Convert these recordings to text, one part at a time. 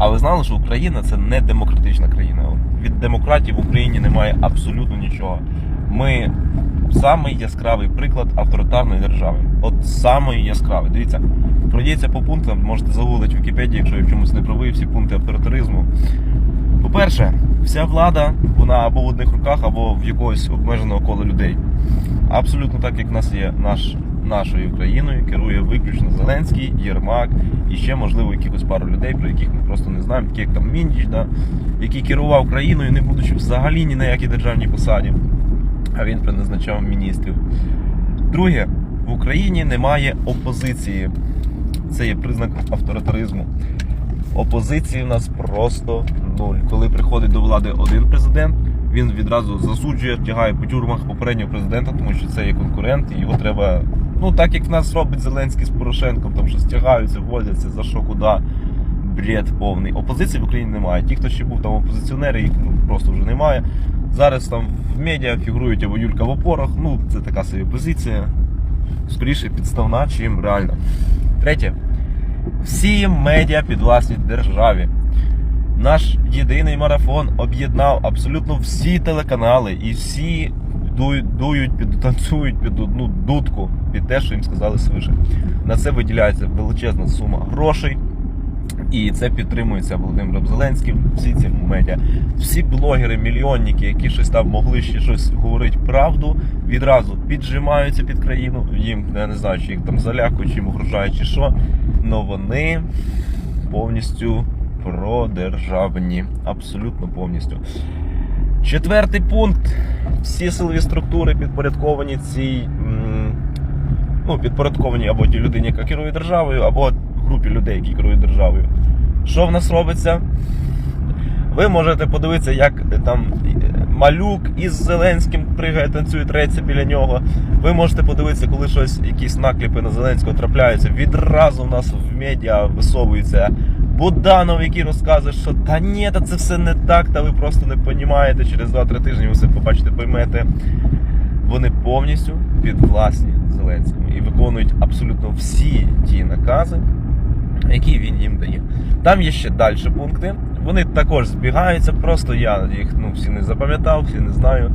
А ви знали, що Україна це не демократична країна. Від демократії в Україні немає абсолютно нічого. Ми самий яскравий приклад авторитарної держави. От самий яскравий. Дивіться, пройдіться по пунктам, можете загуглити в Вікіпедії, якщо я в чомусь не правий, всі пункти авторитаризму. По-перше, вся влада, вона або в одних руках, або в якогось обмеженого кола людей. Абсолютно так, як в нас є наш, нашою країною, керує виключно Зеленський, Єрмак і ще, можливо, якихось пару людей, про яких ми просто не знаємо, як там Міндіч, да, який керував країною, не будучи взагалі ні на якій державній посаді, а він призначав міністрів. Друге, в Україні немає опозиції. Це є признак авторитаризму. Опозиції в нас просто нуль. Коли приходить до влади один президент, він відразу засуджує, втягає по тюрмах попереднього президента, тому що це є конкурент, і його треба. Ну так як нас робить Зеленський з Порошенком, там що стягаються, возяться, за що куди. Бред повний. Опозиції в Україні немає. Ті, хто ще був там опозиціонери, їх ну, просто вже немає. Зараз там в медіа фігурують або Юлька в опорах. Ну, це така собі позиція. Скоріше підставна, чим реальна. Третє. Всі медіа підвласні державі. Наш єдиний марафон об'єднав абсолютно всі телеканали і всі дують, під, танцюють під одну дудку, під те, що їм сказали свише. На це виділяється величезна сума грошей. І це підтримується Володимиром Зеленським, всі ці медіа. Всі блогери, мільйонники, які щось там могли ще щось говорити правду, відразу піджимаються під країну. Їм я не знаю, чи їх там залякують, чи їм угрожають, чи що. Но вони повністю продержавні. Абсолютно повністю. Четвертий пункт. Всі силові структури підпорядковані цій. Ну, підпорядковані або тій людині, яка керує державою, або групі людей, які керують державою. Що в нас робиться? Ви можете подивитися, як е, там е, малюк із Зеленським пригає, танцює, треться біля нього. Ви можете подивитися, коли щось, якісь накліпи на Зеленського трапляються. Відразу в нас в медіа висовується Буданов, який розказує, що та ні, та це все не так, та ви просто не розумієте. Через 2-3 тижні ви все побачите, поймете. Вони повністю підвласні Зеленському і виконують абсолютно всі ті накази, які він їм дає. Там є ще далі пункти. Вони також збігаються, просто я їх ну, всі не запам'ятав, всі не знаю.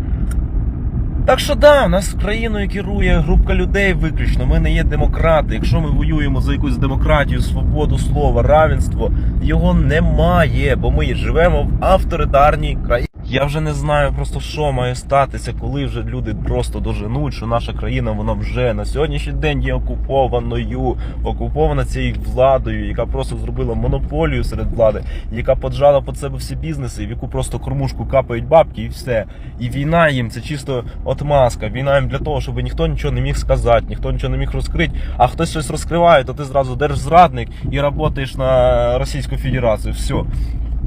Так що да, у нас країною керує групка людей виключно. Ми не є демократи. Якщо ми воюємо за якусь демократію, свободу слова, равенство, його немає, бо ми живемо в авторитарній країні. Я вже не знаю просто, що має статися, коли вже люди просто доженуть, що наша країна вона вже на сьогоднішній день є окупованою, окупована цією владою, яка просто зробила монополію серед влади, яка поджала під себе всі бізнеси, в яку просто кормушку капають бабки і все. І війна їм це чисто отмазка. Війна їм для того, щоб ніхто нічого не міг сказати, ніхто нічого не міг розкрити. А хтось щось розкриває, то ти зразу держзрадник і працюєш на Російську Федерацію. Все.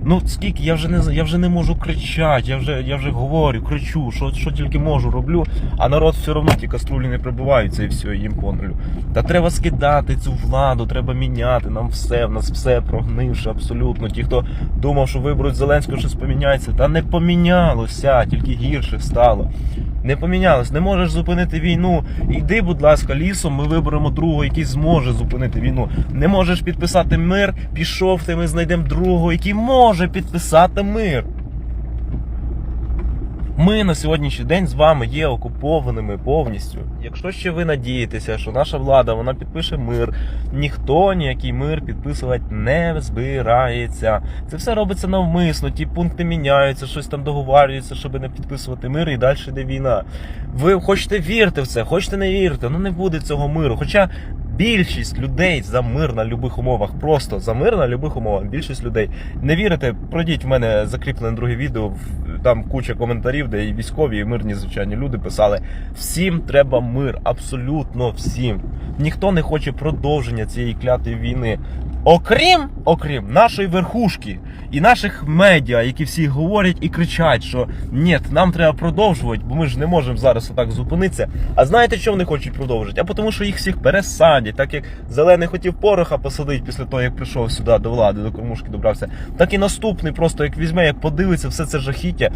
Ну скільки я вже не я вже не можу кричати, я вже я вже говорю, кричу, що, що тільки можу, роблю, а народ все одно ті каструлі не прибуваються і все, їм понролю. Та треба скидати цю владу, треба міняти нам все, в нас все прогнивше абсолютно. Ті, хто думав, що виберуть Зеленського, щось поміняється, та не помінялося, тільки гірше стало. Не помінялось, не можеш зупинити війну. Йди, будь ласка, лісом, ми виберемо другого, який зможе зупинити війну. Не можеш підписати мир, пішов ти, ми знайдемо другого, який може підписати мир. Ми на сьогоднішній день з вами є окупованими повністю. Якщо ще ви надієтеся, що наша влада вона підпише мир, ніхто ніякий мир підписувати не збирається. Це все робиться навмисно. Ті пункти міняються, щось там договарюється, щоб не підписувати мир, і далі йде війна. Ви хочете вірте в це, хочете не вірте, ну не буде цього миру. Хоча більшість людей за мир на будь-яких умовах, просто за мир на будь-яких умовах, більшість людей не вірите, пройдіть в мене закріплене друге відео. Там куча коментарів, де і військові, і мирні звичайні люди писали: всім треба мир, абсолютно всім. Ніхто не хоче продовження цієї клятої війни. Окрім, окрім нашої верхушки і наших медіа, які всі говорять і кричать, що ні, нам треба продовжувати, бо ми ж не можемо зараз отак зупинитися. А знаєте, що вони хочуть продовжити? А тому, що їх всіх пересадять, так як зелений хотів пороха посадити після того, як прийшов сюди до влади, до кормушки добрався. Так і наступний, просто як візьме, як подивиться все це жахіття.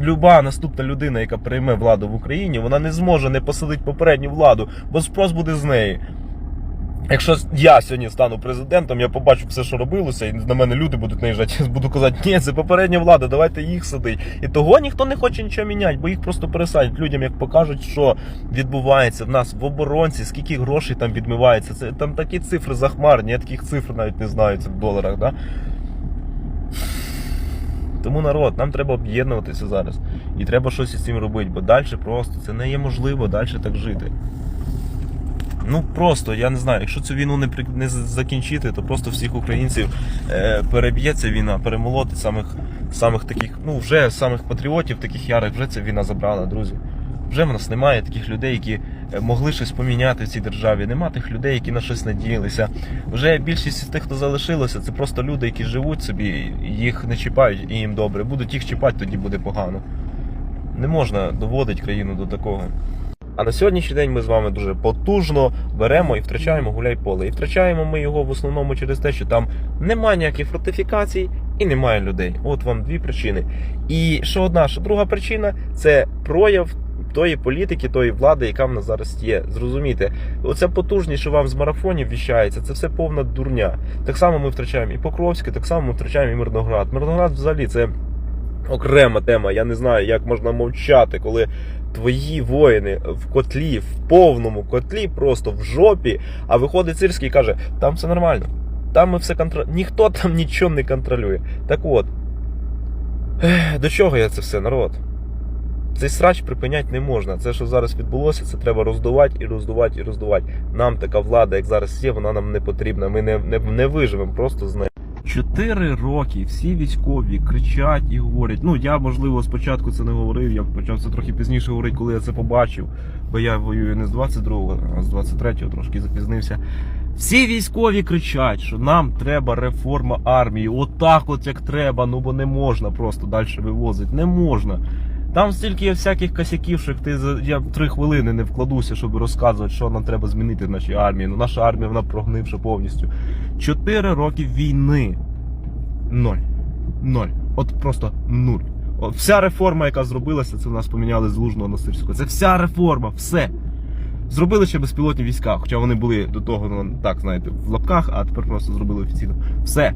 Люба наступна людина, яка прийме владу в Україні, вона не зможе не посадити попередню владу, бо спрос буде з неї. Якщо я сьогодні стану президентом, я побачу все, що робилося, і на мене люди будуть наїжджати, я буду казати, ні, це попередня влада, давайте їх садить. І того ніхто не хоче нічого міняти, бо їх просто пересадять людям, як покажуть, що відбувається в нас в оборонці, скільки грошей там відмивається. Це там такі цифри захмарні, я таких цифр навіть не знаю, це в доларах, да? Тому народ, нам треба об'єднуватися зараз. І треба щось із цим робити, бо далі просто це не є можливо далі так жити. Ну просто я не знаю, якщо цю війну не не закінчити, то просто всіх українців е, переб'є ця війна, перемолоти самих самих таких, ну вже самих патріотів, таких ярих, вже ця війна забрала, друзі. Вже в нас немає таких людей, які е, могли щось поміняти в цій державі. Нема тих людей, які на щось надіялися. Вже більшість із тих, хто залишилося, це просто люди, які живуть собі, їх не чіпають і їм добре. Будуть їх чіпати, тоді буде погано. Не можна доводити країну до такого. А на сьогоднішній день ми з вами дуже потужно беремо і втрачаємо гуляй поле. І втрачаємо ми його в основному через те, що там немає ніяких фортифікацій і немає людей. От вам дві причини. І що одна, що друга причина це прояв. Тої політики, тої влади, яка в нас зараз є. Зрозумійте, оця потужність, що вам з марафонів віщається, це все повна дурня. Так само ми втрачаємо і Покровське, так само ми втрачаємо і Мирноград. Мирноград взагалі це окрема тема. Я не знаю, як можна мовчати, коли твої воїни в котлі, в повному котлі, просто в жопі, а виходить Сирський і каже, там все нормально. Там ми все контролюємо. Ніхто там нічого не контролює. Так от, до чого я це все, народ? Цей срач припиняти не можна. Це, що зараз відбулося, це треба роздувати і роздувати і роздувати. Нам така влада, як зараз є, вона нам не потрібна. Ми не, не, не виживемо просто з нею. Чотири роки всі військові кричать і говорять. Ну я можливо спочатку це не говорив. Я почав це трохи пізніше говорити, коли я це побачив. Бо я воюю не з 22-го, а з 23-го трошки запізнився. Всі військові кричать, що нам треба реформа армії. Отак, от як треба. Ну бо не можна просто далі вивозити. Не можна. Там стільки є всяких косяків, що ти я три хвилини не вкладуся, щоб розказувати, що нам треба змінити в нашій армії. Ну наша армія вона прогнивша повністю. Чотири роки війни. Ноль. Ноль. От просто нуль. От вся реформа, яка зробилася, це в нас поміняли з Лужного на Сирського. Це вся реформа, все. Зробили ще безпілотні війська, хоча вони були до того, ну, так, знаєте, в лапках, а тепер просто зробили офіційно. Все.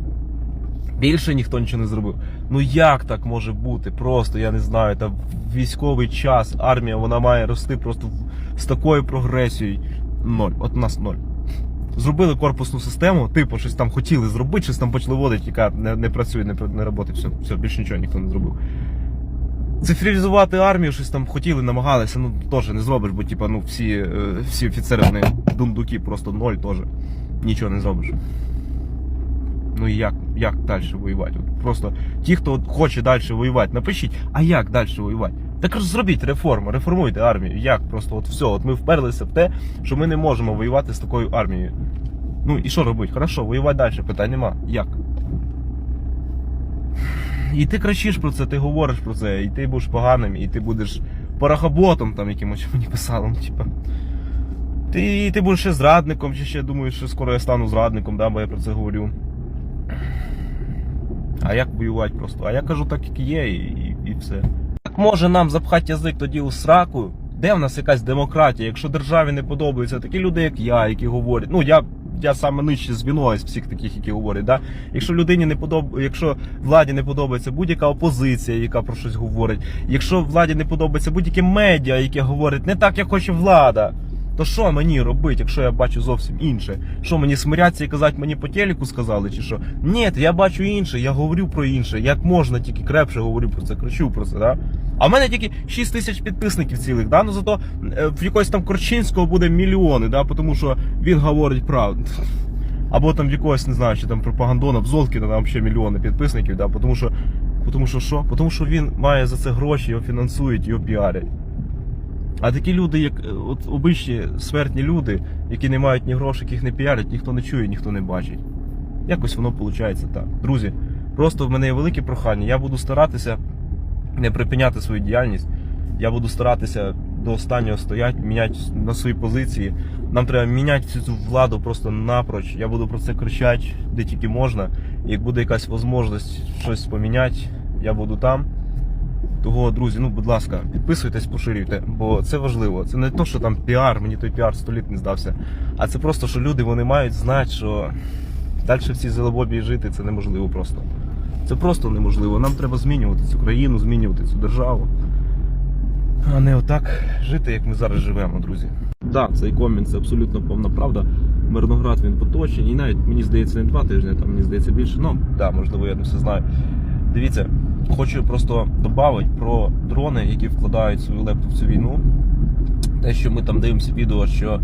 Більше ніхто нічого не зробив. Ну як так може бути? Просто я не знаю. Та військовий час армія вона має рости просто з такою прогресією. Ноль. От у нас ноль. Зробили корпусну систему, типу, щось там хотіли зробити, щось там почали вводити, яка не, не працює, не, не працює. Все, все, більше нічого ніхто не зробив. Цифризувати армію, щось там хотіли, намагалися, ну теж не зробиш, бо типа, ну всі, е, всі офіцери вони дундуки, просто ноль теж. Нічого не зробиш. Ну і як, як далі воювати? От просто ті, хто хоче далі воювати, напишіть, а як далі воювати? Так зробіть реформу, реформуйте армію. Як просто от все, от ми вперлися в те, що ми не можемо воювати з такою армією. Ну і що робити? Хорошо, воювати далі, питань нема. Як? І ти кричиш про це, ти говориш про це, і ти будеш поганим, і ти будеш порохоботом там якимось мені писали, ну, типа. Ти, ти будеш ще зрадником, чи ще думаєш, що скоро я стану зрадником, да, бо я про це говорю. А як воювати просто? А я кажу так, як є, і, і, і все. Як може нам запхати язик тоді у сраку? Де в нас якась демократія? Якщо державі не подобаються такі люди, як я, які говорять, ну я. Я саме нижче звіно з всіх таких, які говорять. Да? Якщо людині не подоб... якщо владі не подобається будь-яка опозиція, яка про щось говорить, якщо владі не подобається будь-яке медіа, яке говорить не так, як хоче влада, то що мені робити, якщо я бачу зовсім інше? Що мені смиряться і казати, мені по телеку сказали, чи що? Ні, я бачу інше, я говорю про інше. Як можна, тільки крепше говорю про це, кричу про це, да? А в мене тільки 6 тисяч підписників цілих, да? Ну зато е, в якогось там Корчинського буде мільйони, да? тому що він говорить правду. Або там в якогось, не знаю, чи там пропагандона в Золкіна там ще мільйони підписників, да? тому що. Тому що що? Тому що він має за це гроші, його фінансують, його піарять. А такі люди, як е, от обичні смертні люди, які не мають ні грошей, яких не піарять, ніхто не чує, ніхто не бачить. Якось воно виходить так. Друзі, просто в мене є велике прохання. Я буду старатися не припиняти свою діяльність. Я буду старатися до останнього стояти, міняти на свої позиції. Нам треба міняти всю цю владу просто напроч. Я буду про це кричати, де тільки можна. Як буде якась можливість щось поміняти, я буду там. Того, друзі, ну будь ласка, підписуйтесь, поширюйте, бо це важливо. Це не то, що там піар, мені той піар сто літ не здався. А це просто, що люди вони мають знати, що далі в цій зелебобі жити це неможливо просто. Це просто неможливо. Нам треба змінювати цю країну, змінювати цю державу. А не отак жити, як ми зараз живемо, друзі. Так, цей комент це абсолютно повна правда. Мирноград він поточний, і навіть мені здається не два тижні, там мені здається більше. Ну так, можливо, я не все знаю. Дивіться, хочу просто додати про дрони, які вкладають свою лепту в цю війну. Те, що ми там дивимося відео, що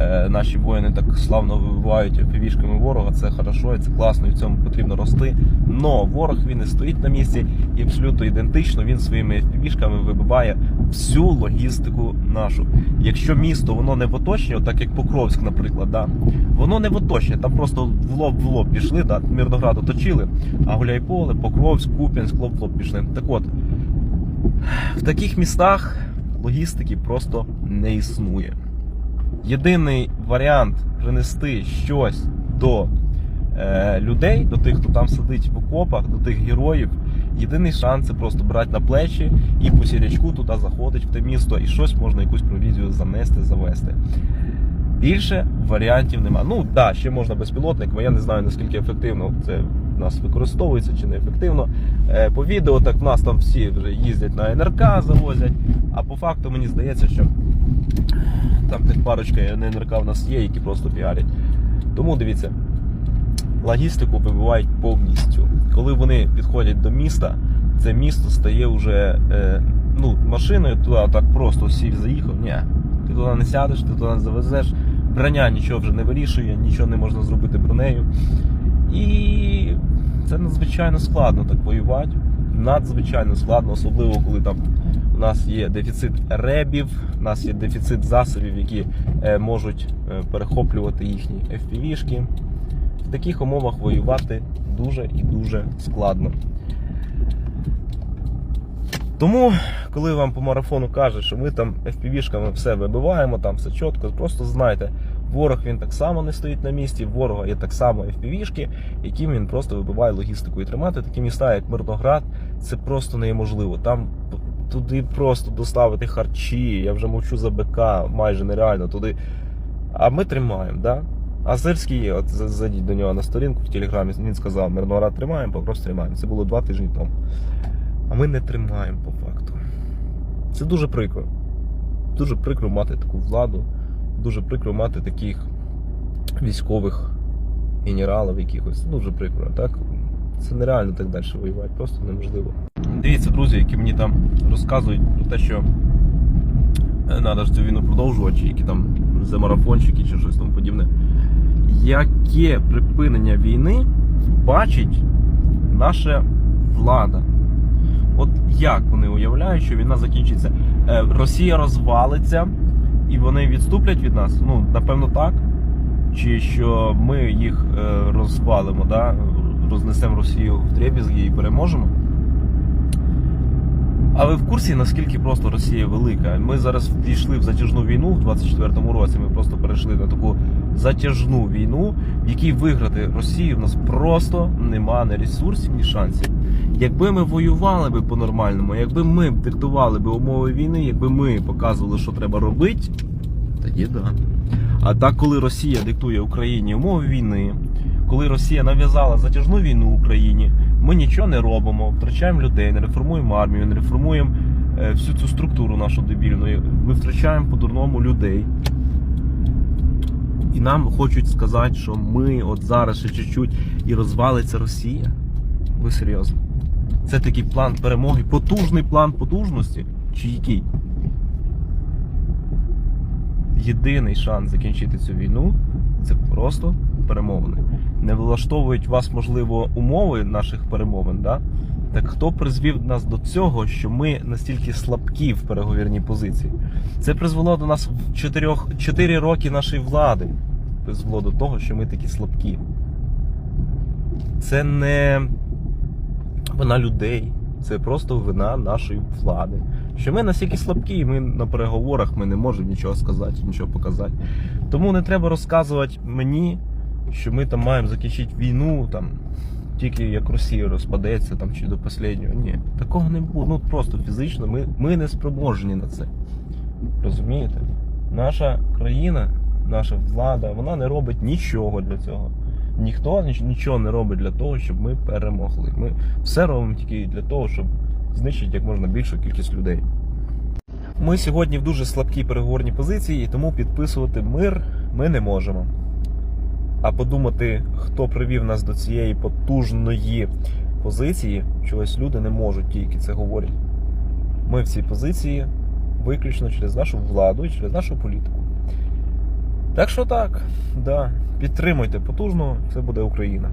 е, наші воїни так славно вибивають півішками ворога, це хорошо і це класно, і в цьому потрібно рости. Но ворог він не стоїть на місці і абсолютно ідентично він своїми півішками вибиває всю логістику нашу. Якщо місто воно не в оточенні, так як Покровськ, наприклад, да, воно не в оточенні, там просто в лоб в лоб пішли, да, Мирноград оточили, а Гуляйполе, Покровськ, Куп'янськ, лоб в лоб пішли. Так от, в таких містах логістики просто не існує. Єдиний варіант принести щось до е, людей, до тих, хто там сидить в окопах, до тих героїв. Єдиний шанс це просто брати на плечі і по сірячку туди заходить в те місто, і щось можна якусь провізію занести, завести. Більше варіантів нема. Ну так, да, ще можна безпілотник, бо я не знаю наскільки ефективно це в нас використовується чи не ефективно. Е, по відео так в нас там всі вже їздять на НРК, завозять. А по факту мені здається, що там тих парочка НРК в нас є, які просто піарять. Тому дивіться, логістику вибивають повністю. Коли вони підходять до міста, це місто стає вже е, ну, машиною туди так просто сів, заїхав. Ні. Ти туди не сядеш, ти туди не завезеш. Броня нічого вже не вирішує, нічого не можна зробити бронею. І це надзвичайно складно так воювати. Надзвичайно складно, особливо коли там у нас є дефіцит ребів, у нас є дефіцит засобів, які е, можуть е, перехоплювати їхні FPV-шки. В таких умовах воювати дуже і дуже складно. Тому, коли вам по марафону кажуть, що ми там FPV-шками все вибиваємо, там все чітко, просто знайте, ворог він так само не стоїть на місці, ворога є так само FPV-шки, яким він просто вибиває логістику. І тримати такі міста, як Мирноград, це просто неможливо. Там туди просто доставити харчі, я вже мовчу за БК, майже нереально туди. А ми тримаємо, да? А Зерський, от зайдіть до нього на сторінку в Телеграмі, він сказав, Мирноград тримаємо, Покровськ тримаємо. Це було два тижні тому. А ми не тримаємо по факту. Це дуже прикро. Дуже прикро мати таку владу, дуже прикро мати таких військових генералів якихось. Це Дуже прикро, так? Це нереально так далі воювати, просто неможливо. Дивіться, друзі, які мені там розказують про те, що треба ж цю війну продовжувати, чи які там за марафончики чи щось тому подібне. Яке припинення війни бачить наша влада? От як вони уявляють, що війна закінчиться? Е, Росія розвалиться і вони відступлять від нас? Ну, напевно, так. Чи що ми їх е, розвалимо, да? рознесемо Росію в дребізги і переможемо? А ви в курсі, наскільки просто Росія велика? Ми зараз війшли в затяжну війну в 24-му році. Ми просто перейшли на таку затяжну війну, в якій виграти Росію в нас просто нема ні ресурсів, ні шансів. Якби ми воювали би по-нормальному, якби ми диктували би умови війни, якби ми показували, що треба робити, тоді да. А так, коли Росія диктує Україні умови війни, коли Росія нав'язала затяжну війну Україні, ми нічого не робимо, втрачаємо людей, не реформуємо армію, не реформуємо е, всю цю структуру нашу дебільну. Ми втрачаємо по-дурному людей. І нам хочуть сказати, що ми от зараз ще чуть-чуть і розвалиться Росія. Ви серйозно? Це такий план перемоги, потужний план потужності? Чи який? Єдиний шанс закінчити цю війну це просто перемовини. Не влаштовують вас, можливо, умови наших перемовин, да? так хто призвів нас до цього, що ми настільки слабкі в переговірній позиції? Це призвело до нас в 4, 4 роки нашої влади. Призвело до того, що ми такі слабкі. Це не вина людей, це просто вина нашої влади. Що ми настільки слабкі, і ми на переговорах ми не можемо нічого сказати, нічого показати. Тому не треба розказувати мені, що ми там маємо закінчити війну там тільки як Росія розпадеться там чи до останнього. Ні, такого не буде. Ну просто фізично ми, ми не спроможні на це. Розумієте? Наша країна, наша влада, вона не робить нічого для цього. Ніхто нічого не робить для того, щоб ми перемогли. Ми все робимо тільки для того, щоб знищити як можна більшу кількість людей. Ми сьогодні в дуже слабкій переговорній позиції, і тому підписувати мир ми не можемо. А подумати, хто привів нас до цієї потужної позиції, чогось люди не можуть тільки це говорять. Ми в цій позиції виключно через нашу владу і через нашу політику. Так що так, да, підтримуйте потужно, це буде Україна.